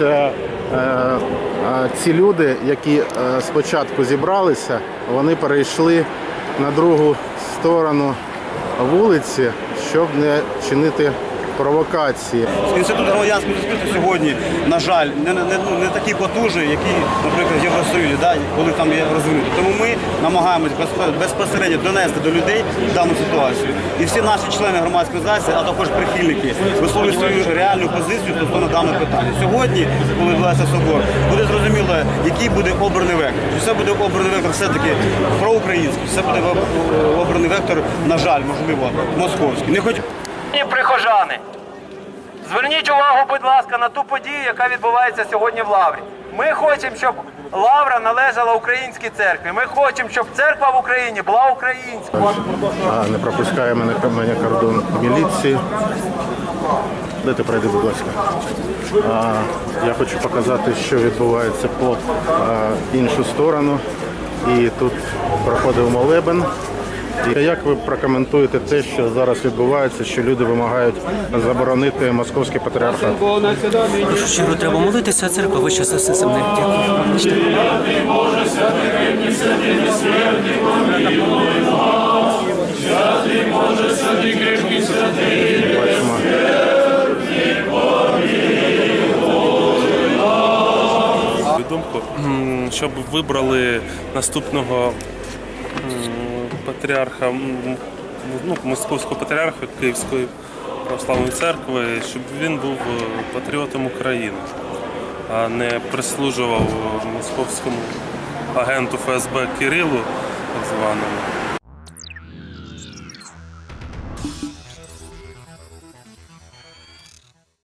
е, е, е, ці люди, які е, спочатку зібралися, вони перейшли на другу сторону вулиці, щоб не чинити провокації. Інститут громадянського суспільства сьогодні, на жаль, не, не, не- не такий потужний, який, наприклад, в Євросоюзі, да, коли там є розвинуто. Тому ми намагаємось безпосередньо донести до людей дану ситуацію. І всі наші члени громадської організації, а також прихильники, висловлюють свою реальну позицію стосовно даного питання. Сьогодні, коли відбувається собор, буде зрозуміло, який буде обраний вектор. Все буде обраний вектор все-таки проукраїнський, все буде обраний вектор, на жаль, можливо, московський. Не хоч Шановні прихожани, зверніть увагу, будь ласка, на ту подію, яка відбувається сьогодні в Лаврі. Ми хочемо, щоб Лавра належала українській церкві. Ми хочемо, щоб церква в Україні була українською. Не пропускає мене, мене кордон міліції. Де ти пройди, будь ласка. А, я хочу показати, що відбувається по а, іншу сторону. І тут проходив молебен. І як ви прокоментуєте те, що зараз відбувається, що люди вимагають заборонити московський патріархат? першу чергу треба молитися, а церква вища за все земне. Дякую. Бачимо. думку, щоб вибрали наступного патріарха, ну, московського патріарха Київської православної церкви, щоб він був е, патріотом України, а не прислужував московському агенту ФСБ Кирилу, так званому.